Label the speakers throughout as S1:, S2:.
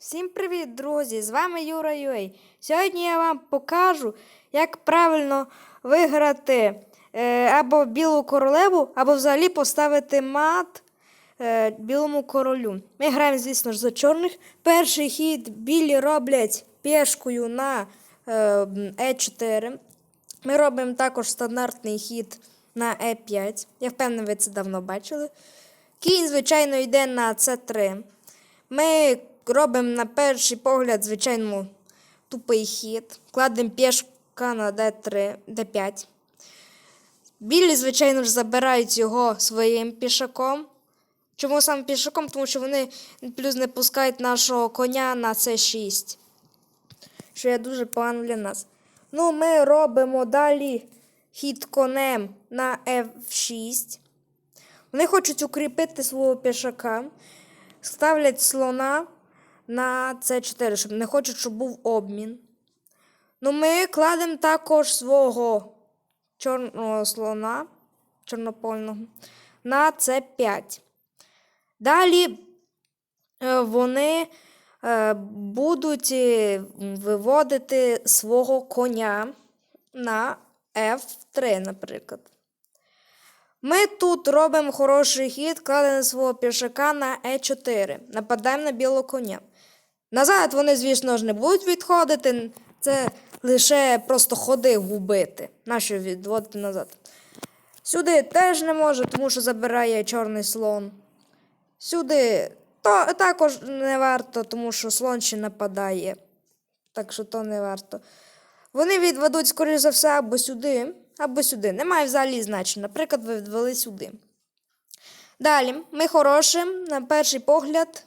S1: Всім привіт, друзі! З вами Юра Юей. Сьогодні я вам покажу, як правильно виграти е, або білу королеву, або взагалі поставити мат е, білому королю. Ми граємо, звісно ж, за чорних. Перший хід білі роблять пішкою на е, Е4. Ми робимо також стандартний хід на Е5. Я впевнений, ви це давно бачили. Кінь, звичайно, йде на С3. Ми робимо на перший погляд, звичайно, тупий хід. Кладемо пішка на D3, D5. Білі, звичайно ж, забирають його своїм пішаком. Чому саме пішаком? Тому що вони плюс не пускають нашого коня на С6. Що є дуже погано для нас. Ну, ми робимо далі хід конем на F6. Вони хочуть укріпити свого пішака, ставлять слона на С4, щоб не хочуть, щоб був обмін. Ну, ми кладемо також свого чорного слона, чорнопольного, на С5. Далі е, вони е, будуть е, виводити свого коня на F3, наприклад. Ми тут робимо хороший хід, кладемо свого пішака на Е4. Нападаємо на білого коня. Назад вони, звісно ж, не будуть відходити. Це лише просто ходи губити. Нащо відводити назад? Сюди теж не може, тому що забирає чорний слон. Сюди то, також не варто, тому що слон ще нападає. Так що то не варто. Вони відведуть, скоріш за все, або сюди, або сюди. Немає взагалі значення. Наприклад, ви відвели сюди. Далі, ми хорошим, на перший погляд,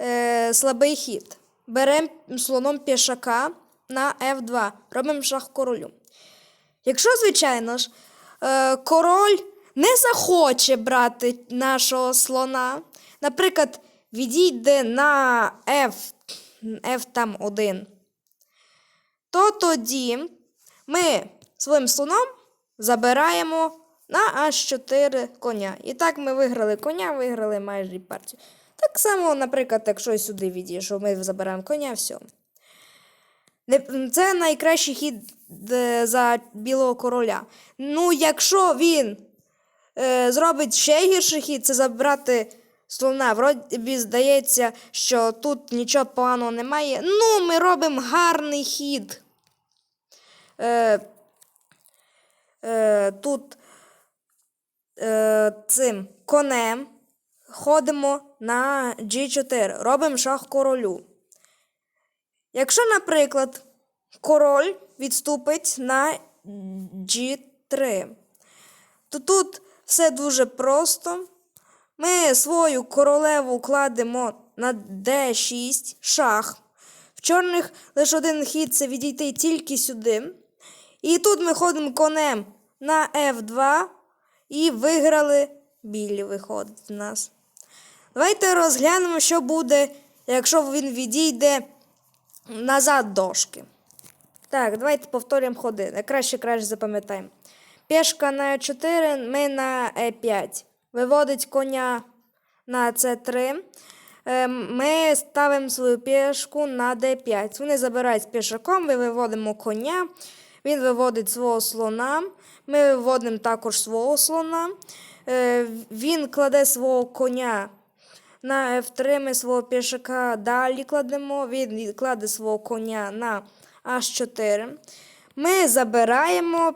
S1: е, слабий хід. Беремо слоном пішака на F2. Робимо шах королю. Якщо, звичайно ж, е, король не захоче брати нашого слона, наприклад, відійде на F, F там 1, то тоді ми своїм слоном забираємо на H4 коня. І так ми виграли коня, виграли майже партію. Так само, наприклад, якщо сюди відійшов, ми забираємо коня, все. Це найкращий хід е, за білого короля. Ну, якщо він е, зробить ще гірший хід, це забрати слона. Вроді здається, що тут нічого поганого немає. Ну, ми робимо гарний хід. Е, е, тут е, цим конем ходимо на G4, робимо шах королю. Якщо, наприклад, король відступить на G3, то тут все дуже просто. Ми свою королеву кладемо на D6 шах. В чорних лише один хід це відійти тільки сюди. І тут ми ходимо конем на F2 і виграли білі виходить в нас. Давайте розглянемо, що буде, якщо він відійде назад дошки. Так, давайте повторюємо ходи. Краще краще запам'ятаємо. Пішка на Е4, ми на Е5. Виводить коня на С3. Е, Ми ставимо свою пішку на Д5. Вони забирають пішаком, ми виводимо коня. Він виводить свого слона. Ми виводимо також свого слона. Е, Він кладе свого коня на F3 ми свого пішака далі кладемо. Він кладе свого коня на H4. Ми забираємо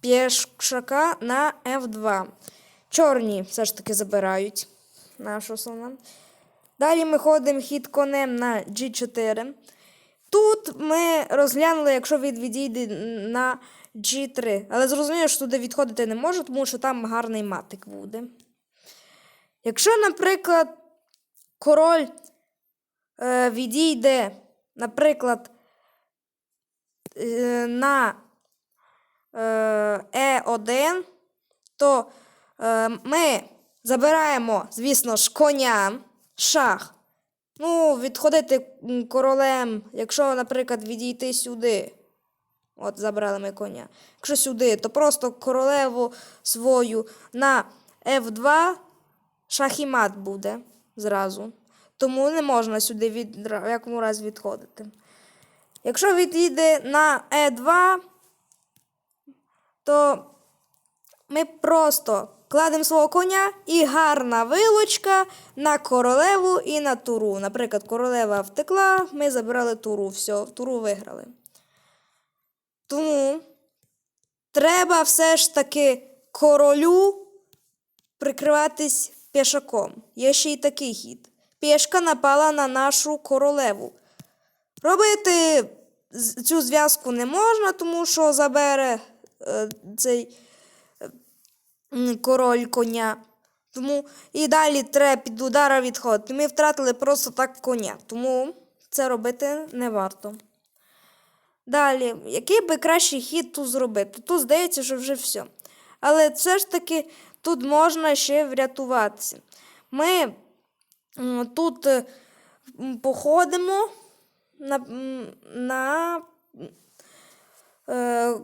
S1: пішака на F2. Чорні все ж таки забирають нашого слона. Далі ми ходимо хід конем на G4. Тут ми розглянули, якщо він відійде на G3. Але зрозуміло, що туди відходити не може, тому що там гарний матик буде. Якщо, наприклад, король е, відійде, наприклад, е, на е, Е1, то е, ми забираємо, звісно ж, коня, шах. Ну, відходити королем, якщо, наприклад, відійти сюди. От, забрали ми коня. Якщо сюди, то просто королеву свою на F2 шах і мат буде зразу. тому не можна сюди від, в якому разі відходити. Якщо відійде на Е2, то ми просто кладемо свого коня і гарна вилочка на королеву і на туру. Наприклад, королева втекла, ми забрали туру. Все, туру виграли. Тому треба все ж таки королю прикриватись пішаком. Є ще й такий хід. Пішка напала на нашу королеву. Робити цю зв'язку не можна, тому що забере е, цей е, король коня. Тому і далі треба під удара відходити. Ми втратили просто так коня, тому це робити не варто. Далі, який би кращий хід тут зробити? Тут здається, що вже все. Але все ж таки тут можна ще врятуватися. Ми тут е, походимо на, на е,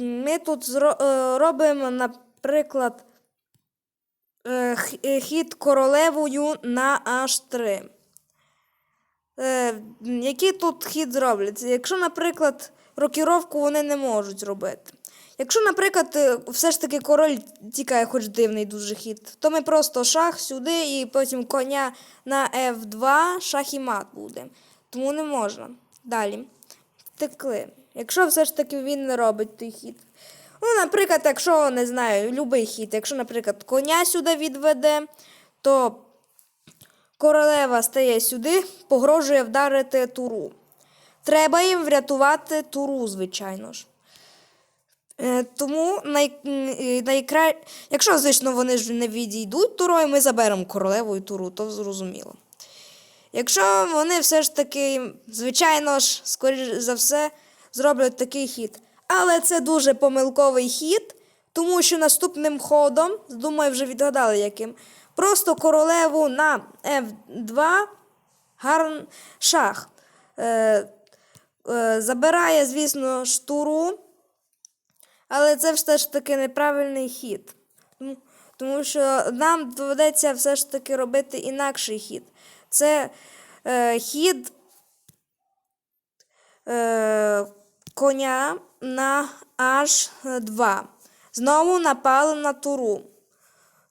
S1: ми тут е, робимо, наприклад, хід королевою на H3. Е, який тут хід зроблять? Якщо, наприклад, рокіровку вони не можуть зробити. Якщо, наприклад, е, все ж таки король тікає, хоч дивний дуже хід, то ми просто шах сюди і потім коня на F2, шах і мат буде. Тому не можна. Далі. Втекли. Якщо все ж таки він не робить той хід. Ну, наприклад, якщо не знаю, любий хід, якщо, наприклад, коня сюди відведе, то королева стає сюди, погрожує вдарити туру. Треба їм врятувати туру, звичайно ж. Е, Тому най, е, найкра... якщо, звісно, вони ж не відійдуть турою, ми заберемо королеву і туру, то зрозуміло. Якщо вони все ж таки, звичайно ж, скоріш за все, зроблять такий хід. Але це дуже помилковий хід, тому що наступним ходом, думаю, вже відгадали яким, просто королеву на F2 гарн шах. Е, е, забирає, звісно, штуру, але це все ж таки неправильний хід. Тому, що нам доведеться все ж таки робити інакший хід. Це е, хід е, коня на H2. Знову напали на туру.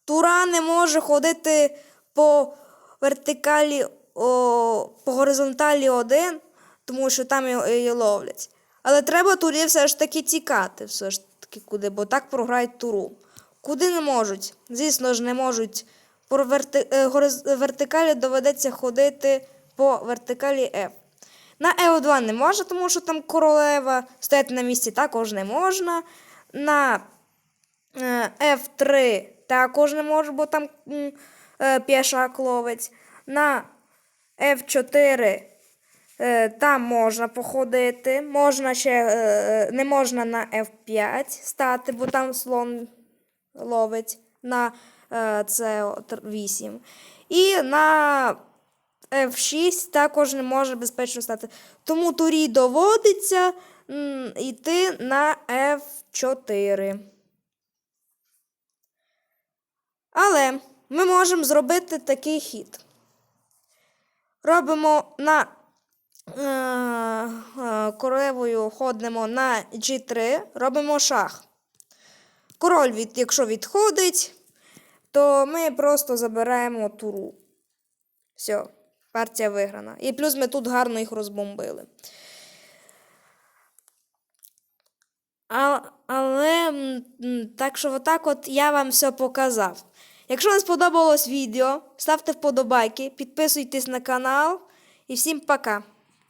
S1: Тура не може ходити по вертикалі, о, по горизонталі один, тому що там її ловлять. Але треба турі все ж таки тікати, все ж таки куди, бо так програють туру. Куди не можуть? Звісно ж, не можуть. По верти... е, вертикалі доведеться ходити по вертикалі F. На Е2 не можна, тому що там королева. Стояти на місці також не можна. На е, F3 також не можу, бо там е, пішак ловить. На F4 е, там можна походити. Можна ще, е, не можна на F5 стати, бо там слон ловить на е, C8. І на F6 також не може безпечно стати. Тому турі доводиться йти на F4. Але ми можемо зробити такий хід. Робимо на е, е, королевою ходимо на G3, робимо шах. Король, від, якщо відходить, то ми просто забираємо туру. Все, партія виграна. І плюс ми тут гарно їх розбомбили. А, але так що отак от я вам все показав. Якщо вам сподобалось відео, ставте вподобайки, підписуйтесь на канал і всім пока.